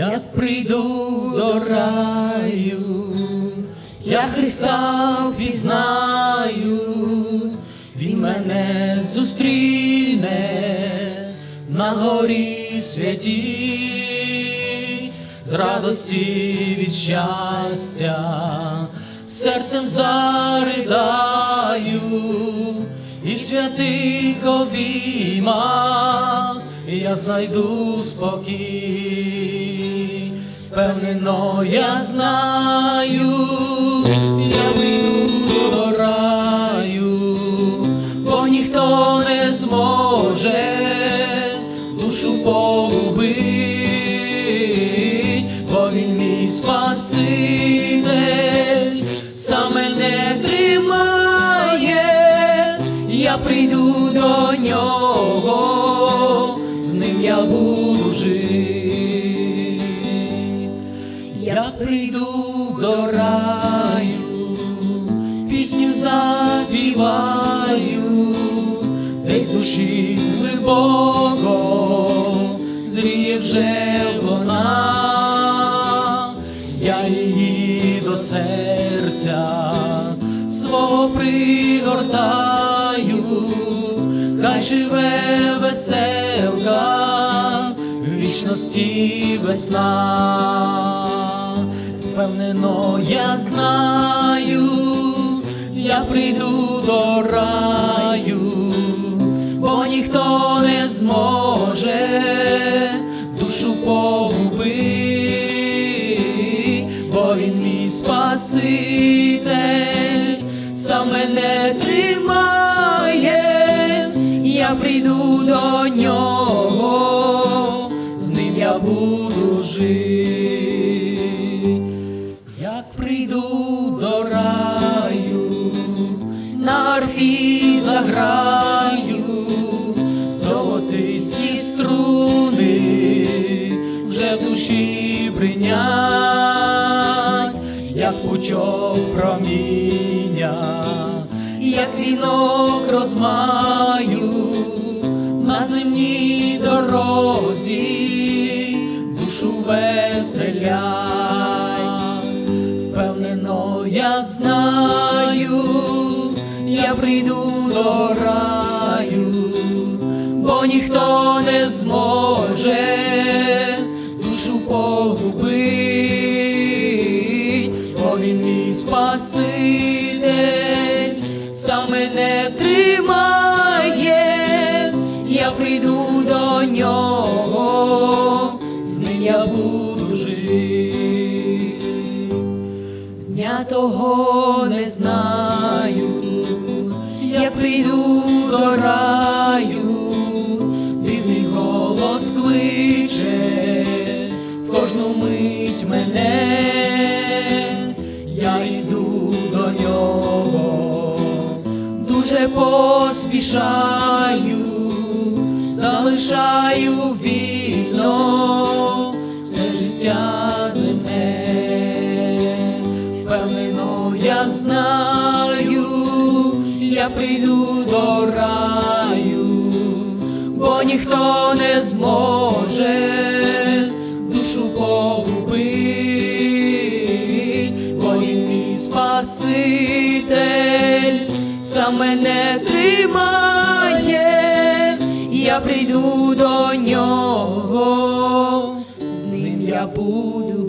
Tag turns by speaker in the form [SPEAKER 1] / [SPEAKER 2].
[SPEAKER 1] як прийду до раю, я Христа впізнаю, Він мене зустріне на горі святій, з радості від щастя, серцем заридаю і в святих обіймах я знайду спокій. Впевнено, я знаю, я вийду до раю, бо ніхто не зможе душу погубить, бо він мій спаситель, сам мене тримає, я прийду до нього, Я прийду до раю, пісню заспіваю, десь душі глибоко зріє вже вона, я її до серця свого пригортаю, хай живе веселка, вічності весна. Впевнено, я знаю, я прийду до раю, бо ніхто не зможе душу погубить, бо він мій спаситель, сам мене тримає, я прийду до нього, заграю, золотисті струни вже в душі бринять, як пучок проміння, як вінок розмаю на земній дорозі, душу веселять. Впевнено, я знаю, я прийду до раю, бо ніхто не зможе душу погубить, бо він мій спаситель, сам мене тримає, я прийду до нього, з ним я буду жити. Дня того не знаю, прийду до раю, дивний голос кличе в кожну мить мене, я йду до нього, дуже поспішаю, залишаю вільно все життя земне. Впевнено, я знаю, я прийду до раю, бо ніхто не зможе душу погубить, бо він мій спаситель, сам мене тримає, я прийду до нього, з ним я буду.